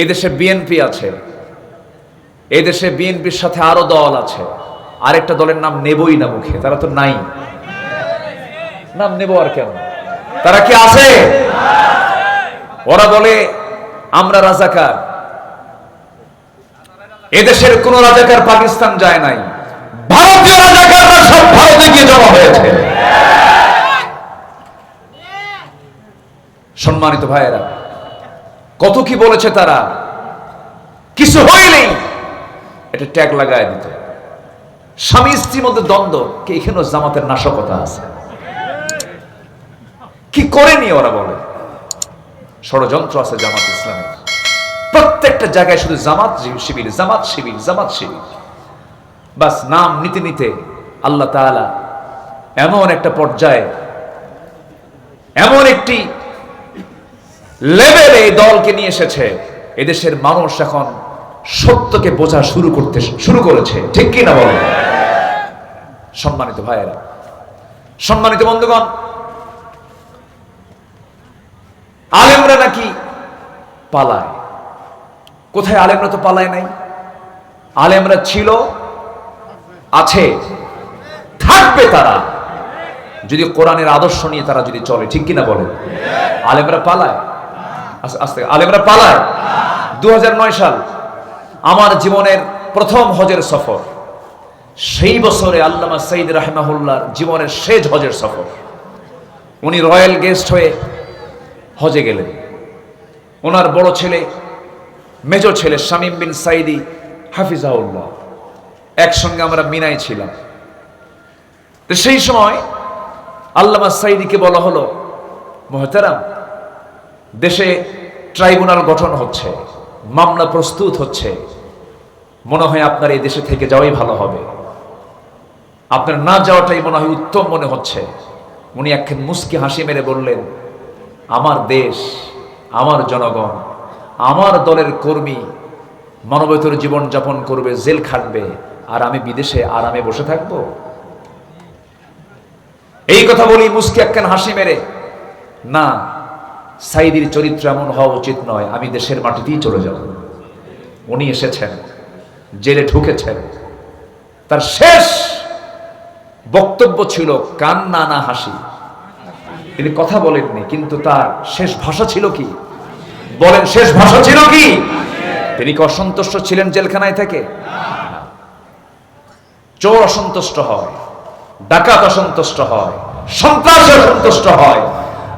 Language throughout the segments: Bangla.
এই দেশে বিএনপি আছে। এই দেশে বিএনপির সাথে আরও দল আছে। আরেকটা দলের নাম নেবই না মুখে, তারা তো নাই। নাম নেব আর কেন তারা কি আছে? ওরা বলে, আমরা রাজাকার। এদেশের কোন রাজাকার পাকিস্তান যায় নাই। ভারতীয় রাজাকাররা সব ভারতে গিয়ে জমা হয়েছে। সম্মানিত ভাইয়েরা কত কি বলেছে তারা? কিছু হইলেই এটা ট্যাগ লাগায় দিত। স্বামী স্ত্রীর মধ্যে দ্বন্দ্ব, কি এখানেও জামাতের নাশকতা আছে। কি করেনি ওরা বলে? ষড়যন্ত্র আছে জামাত ইসলামের। প্রত্যেকটা জায়গায় শুধু জামাত শিবির জামাত শিবির জামাত শিবির। বাস নাম নিতে নিতে আল্লাহ তাআলা এমন একটা পর্যায়ে, এমন একটি লেভেলে এই দলকে নিয়ে এসেছে। এদেশের মানুষ এখন সত্যকে বোঝা শুরু করতে শুরু করেছে। ঠিক কি না বলো? সম্মানিত ভাইয়েরা, সম্মানিত বন্ধুগণ, আলেমরা নাকি পালায়? কোথায় আলেমরা তো পালায় নাই? আলেমরা ছিল, আছে, থাকবে তারা। যদি কোরআনের আদর্শ নিয়ে তারা যদি চলে, ঠিক কিনা বলে আলেমরা পালায়। আস্তে- আলেমরা পালায়। দু হাজার নয় সাল আমার জীবনের প্রথম হজের সফর। সেই বছরে আল্লামা সঈদ রাহমাহুল্লাহর জীবনের শেষ হজের সফর। উনি রয়্যাল গেস্ট হয়ে হজে গেলেন। ওনার বড় ছেলে মেজ ছেলে শামীম বিন সাইদি হাফিজাউল্লাহ একসঙ্গে আমরা মিনায় ছিলাম। সেই সময় আল্লামা সাইদিকে বলা হলো, মহতারাম দেশে ট্রাইব্যুনাল গঠন হচ্ছে, মামলা প্রস্তুত হচ্ছে। মনে হয় আপনার এই দেশে থেকে যাওয়াই ভালো হবে। আপনার না যাওয়াটাই মনে হয় উত্তম মনে হচ্ছে। উনি একখান মুস্কি হাসি মেরে বললেন, আমার দেশ, আমার জনগণ, আমার দলের কর্মী মানবতর জীবন যাপন করবে, জেল খাটবে, আর আমি বিদেশে আরামে বসে থাকব? এই কথা বলি মুস্কি একখান হাসি মেরে, না সাইদির চরিত্র এমন হওয়া উচিত নয়, আমি দেশের মাটিতেই চলে যাব। উনি এসেছেন, জেলে ঢুকেছেন। তার শেষ বক্তব্য ছিল কান্না না, হাসি। তিনি কথা বলেননি, কিন্তু তার শেষ ভাষা ছিল কি? বলেন, শেষ ভাষা ছিল কি? তিনি কি অসন্তুষ্ট ছিলেন জেলখানায় থেকে? চোর অসন্তুষ্ট হয়, ডাকাত অসন্তুষ্ট হয়, সন্ত্রাস অসন্তুষ্ট হয়।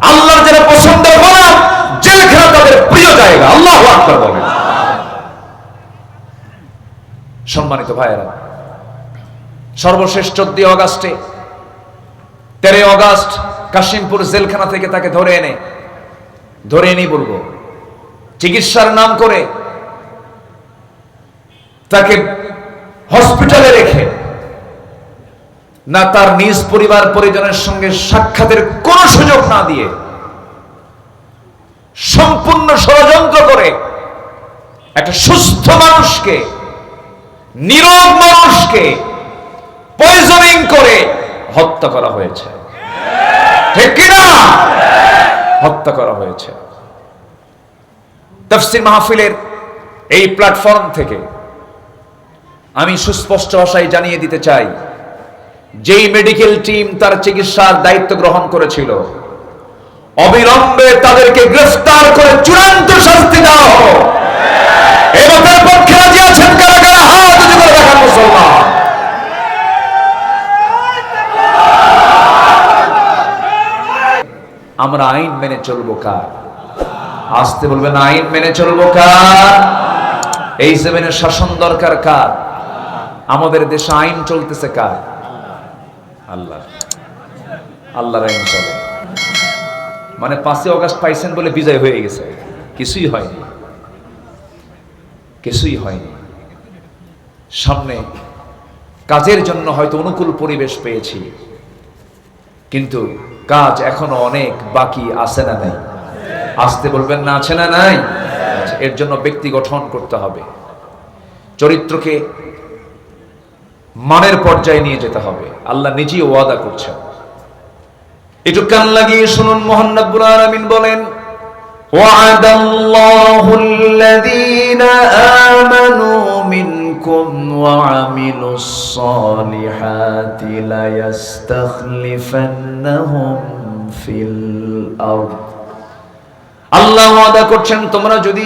আল্লাহর যারা পছন্দের গোলাম জেলখানা তাদের প্রিয় জায়গা, আল্লাহ আকবার বলেন। সম্মানিত ভাইয়েরা সর্বশেষ চোদ্দই অগাস্টে, তেরোই অগাস্ট কাশিমপুর জেলখানা থেকে তাকে ধরে এনে, ধরে এনেই বলব, চিকিৎসার নাম করে তাকে হসপিটালে রেখে না তার নিজ পরিবার পরিজনের সঙ্গে সাক্ষাতের কোনো সুযোগ না দিয়ে সম্পূর্ণ ষড়যন্ত্র করে একটা সুস্থ মানুষকে নীরব মানুষকে পয়জনিং করে হত্যা করা হয়েছে। ঠিক কিনা? হত্যা করা হয়েছে। তফসির মাহফিলের এই প্ল্যাটফর্ম থেকে আমি সুস্পষ্ট ভাষায় জানিয়ে দিতে চাই যেই মেডিকেল টিম তার চিকিৎসার দায়িত্ব গ্রহণ করেছিল, অবিলম্বে তাদেরকে গ্রেফতার করে চূড়ান্ত শাস্তি দেওয়া পক্ষে রাজি আছেন মুসলমান। আমরা আইন মেনে চলবো কার? আসতে বলবেন, আইন মেনে চলবো কার? এই জমিনের শাসন দরকার কার? আমাদের দেশে আইন চলতেছে কার? আল্লাহ আল্লাহর মানে পাঁচই অগাস্ট পাইছেন বলে বিজয় হয়ে গেছে। কিছুই হয়নি। কিছুই হয়নি। সামনে কাজের জন্য হয়তো অনুকূল পরিবেশ পেয়েছি। কিন্তু কাজ এখনও অনেক বাকি আছে না নাই? আসতে বলবেন না, আছে না নাই? এর জন্য ব্যক্তি গঠন করতে হবে। চরিত্রকে মানের পর্যায়ে নিয়ে যেতে হবে আল্লাহ নিজেই ওয়াদা করছেন একটু কান লাগিয়ে শুনুন মোহান্নবুল আলমিন বলেন وعد الله الذين آمنوا منكم وعملوا الصالحات ليستخلفنهم في الأرض আল্লাহ ওয়াদা করছেন তোমরা যদি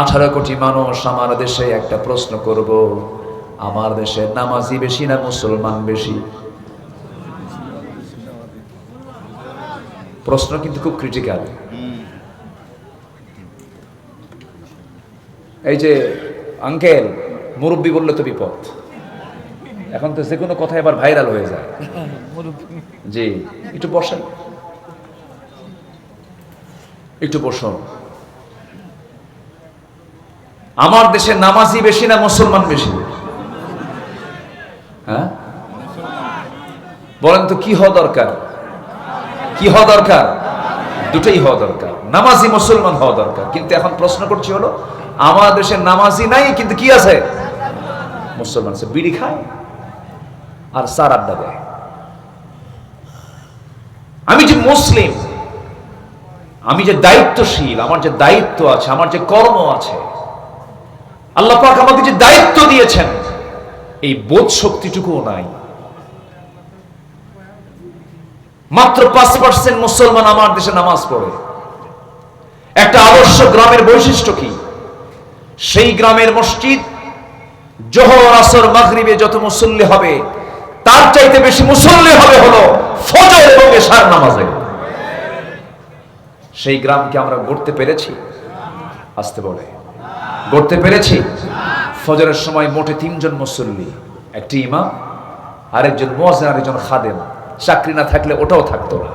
আঠারো কোটি মানুষ আমার দেশে একটা প্রশ্ন করব আমার দেশে নামাজি বেশি না মুসলমান বেশি? প্রশ্ন কিন্তু খুব ক্রিটিক্যাল এই যে আঙ্কেল মুরব্বী বললে তো বিপদ। এখন তো যে কোনো কথা এবার ভাইরাল হয়ে যায়। জি একটু বসেন। একটু বসুন। আমার দেশে নামাজি বেশি না মুসলমান বেশি? হ্যাঁ? বলেন তো, কি হওয়া দরকার? কি হওয়া দরকার? দুটোই হওয়া দরকার। নামাজি মুসলমান হওয়া দরকার। কিন্তু এখন প্রশ্ন করছি হলো, আমার দেশে নামাজি নাই, কিন্তু কি আছে? মুসলমান আছে। বিড়ি খায় আর সার আড্ডা দেয়। আমি যে মুসলিম, আমি যে দায়িত্বশীল, আমার যে দায়িত্ব আছে, আমার যে কর্ম আছে আল্লাহ পাক আমাকে যে দায়িত্ব দিয়েছেন, এই বোধ শক্তিটুকুও নাই। মাত্র পাঁচ পার্সেন্ট মুসলমান আমার দেশে নামাজ পড়ে। একটা আদর্শ গ্রামের বৈশিষ্ট্য কি? সেই গ্রামের মসজিদ, জোহর, আসর, মাগরিবে যত মুসল্লি হবে, তার চাইতে বেশি মুসল্লি হবে হলো ফজর এবং এশার নামাজে। সেই গ্রামকে আমরা গড়তে পেরেছি, আসতে বলে। গড়তে পেরেছি? ফজরের সময় মোটে তিনজন মুসল্লি, একটি ইমাম, আরেকজন মোয়াজেন আরেকজন খাদেম। চাকরি না থাকলে ওটাও থাকতো না।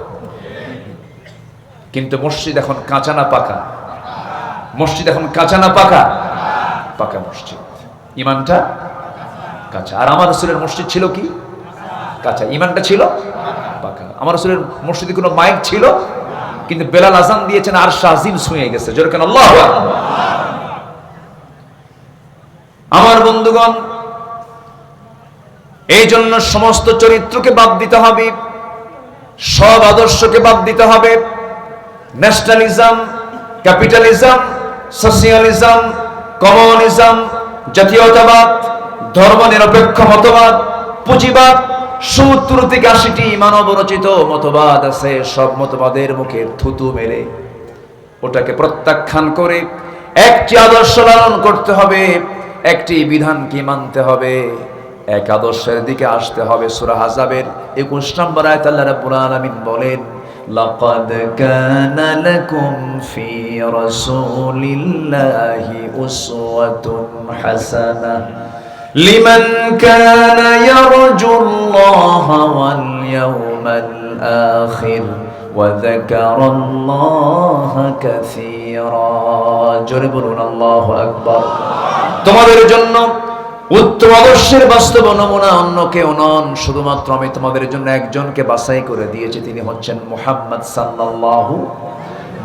কিন্তু মসজিদ এখন কাঁচা না পাকা? মসজিদ এখন কাঁচা না পাকা? পাকা মসজিদ। ইমানটা কাঁচা। আর আমার রসুলের মসজিদ ছিল কি? কাঁচা। ইমানটা ছিল পাকা। আমার রসুলের মসজিদে কোনো মাইক ছিল, কিন্তু বেলাল আজান দিয়েছেন আর শাহিম শুয়ে গেছে। যেরকম আল্লাহ আমার বন্ধুগণ, এই জন্য সমস্ত চরিত্রকে বাদ দিতে হবে, সব আদর্শকে বাদ দিতে হবে। ন্যাশনালিজম, ক্যাপিটালিজম, সোশিয়ালিজম, কমিউনিজম, জাতীয়তাবাদ ধর্ম নিরপেক্ষ মতবাদ, পুঁজিবাদ, সত্তর থেকে আশিটি মানব রচিত মতবাদ আছে, সব মতবাদের মুখে থুতু মেরে ওটাকে প্রত্যাখ্যান করে একটি আদর্শ লালন করতে হবে। একটি বিধানকে মানতে হবে এক আদর্শের দিকে আসতে হবে সূরা হাজাবের 21 নম্বর আয়াত আল্লাহ রাব্বুল আলামিন বলেন লাকাদ কানা লাকুম ফি রাসূলিল্লাহি উসওয়াতুন হাসানাহ লিমান কানা ইয়ারজুল্লাহ ওয়াল ইয়াওমাল আখির وذكر الله كثيرا জোরে বলুন আল্লাহু আকবার তোমাদের জন্য উত্তম আদর্শের বাস্তব নমুনা অন্য কেউ নন। শুধুমাত্র আমি তোমাদের জন্য একজনকে বাছাই করে দিয়েছি। তিনি হচ্ছেন মুহাম্মদ সাল্লাল্লাহু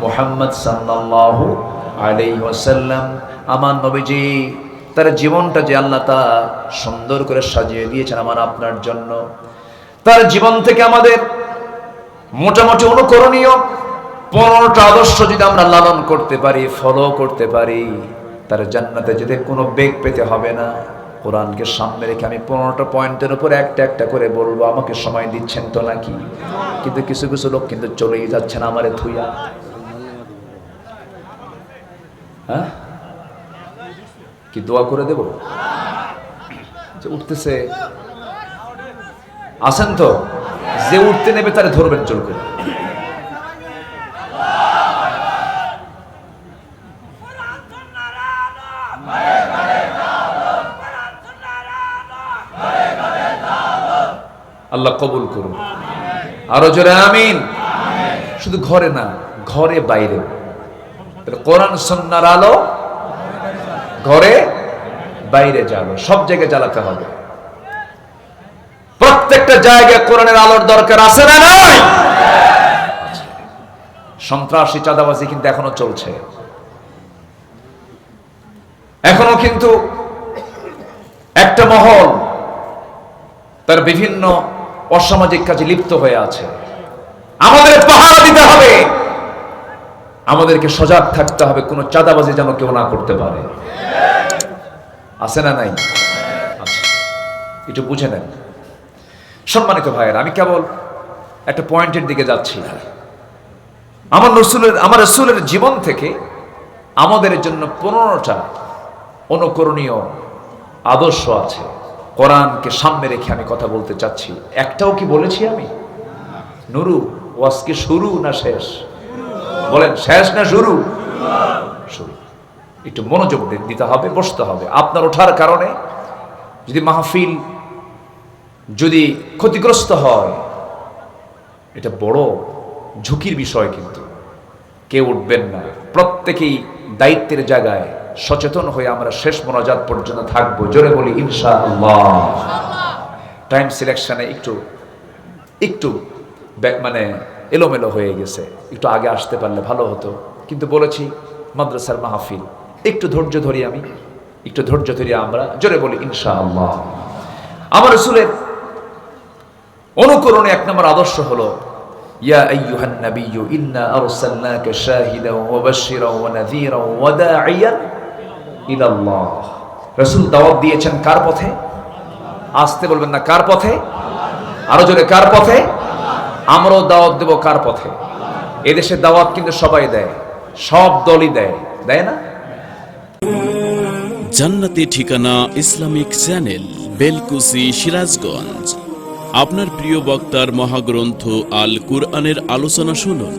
মুহাম্মদ সাল্লাল্লাহু আলাইহি ওয়াসাল্লাম। আমার নবীজি, তার জীবনটা যে আল্লাহ তা সুন্দর করে সাজিয়ে দিয়েছেন আমার আপনার জন্য। তার জীবন থেকে আমাদের মোটামুটি অনুকরণীয় পনেরোটা আদর্শ যদি আমরা লালন করতে পারি ফলো করতে পারি। তার জান্নাতে যেতে কোনো বেগ পেতে হবে না। কোরআনকে সামনে রেখে আমি পনেরোটা পয়েন্টের উপর একটা একটা করে বলব, আমাকে সময় দিচ্ছেন তো নাকি? কিন্তু কিছু কিছু লোক কিন্তু চলেই যাচ্ছেন আমারে থুইয়া। হ্যাঁ? কি দোয়া করে দেব? যে উঠতেছে। আসেন তো? যে উঠতে নেবে তারে ধরবেন চোর করে। আল্লাহ কবুল করুন। আরও জোরে আমিন। শুধু ঘরে না, ঘরে বাইরে। কোরআন সন্ন্যার আলো ঘরে বাইরে জ্বালো, সব জায়গায় জ্বালাতে হবে। প্রত্যেকটা জায়গায় কোরআনের আলোর দরকার আছে না নাই? সন্ত্রাসী, চাঁদাবাজি কিন্তু এখনও চলছে। এখনও কিন্তু একটা মহল তার বিভিন্ন অসামাজিক কাজে লিপ্ত হয়ে আছে। আমাদের পাহারা দিতে হবে। আমাদেরকে সজাগ থাকতে হবে। কোনো চাঁদাবাজি যেন কেউ না করতে পারে। আছে না নাই? একটু বুঝে নেন। সম্মানিত ভাইয়ের, আমি কেবল একটা পয়েন্টের দিকে যাচ্ছি। আমার রসুলের আমার রসুলের জীবন থেকে আমাদের জন্য পনেরোটা অনুকরণীয় আদর্শ আছে। কোরআনকে সামনে রেখে আমি কথা বলতে চাচ্ছি। একটাও কি বলেছি আমি? নুরু ওয়াজ কি শুরু না শেষ? বলেন, শেষ না শুরু? শুরু। একটু মনোযোগ দিতে হবে, বসতে হবে। আপনার ওঠার কারণে যদি মাহফিল যদি ক্ষতিগ্রস্ত হয়, এটা বড় ঝুঁকির বিষয় কিন্তু। কেউ উঠবেন না। প্রত্যেকেই দায়িত্বের জায়গায় সচেতন হয়ে আমরা শেষ মোনাজাত পর্যন্ত থাকব। জোরে বলি ইনশা টাইম সিলেকশনে একটু একটু মানে এলোমেলো হয়ে গেছে। একটু আগে আসতে পারলে ভালো হতো। কিন্তু বলেছি মাদ্রাসার মাহফিল। একটু ধৈর্য ধরি আমি। একটু ধৈর্য ধরি আমরা। জোরে বলি ইনশা আল্লাহ আমার রসুলের অনুকরণে এক নম্বর আদর্শ হলো ইয়া আইয়ুহান নাবিয়্যু ইন্না আরসালনাকা শাহিদান ওয়া বাশশিরান ওয়া নাযীরান ওয়া দাঈয়ান ইলা আল্লাহ রাসূল দাওয়াত দিয়েছেন কার পথে? আসতে বলবেন না, কার পথে? আরও জোরে, কার পথে? আমরাও দাওয়াত দেব কার পথে? এদেশে দাওয়াত কিন্তু সবাই দেয়, সব দলই দেয় দেয় না? জান্নাতি ঠিকানা ইসলামিক চ্যানেল, বেলকুসি, সিরাজগঞ্জ। আপনার প্রিয় বক্তার মহাগ্রন্থ আল কুরআনের আলোচনা শুনুন।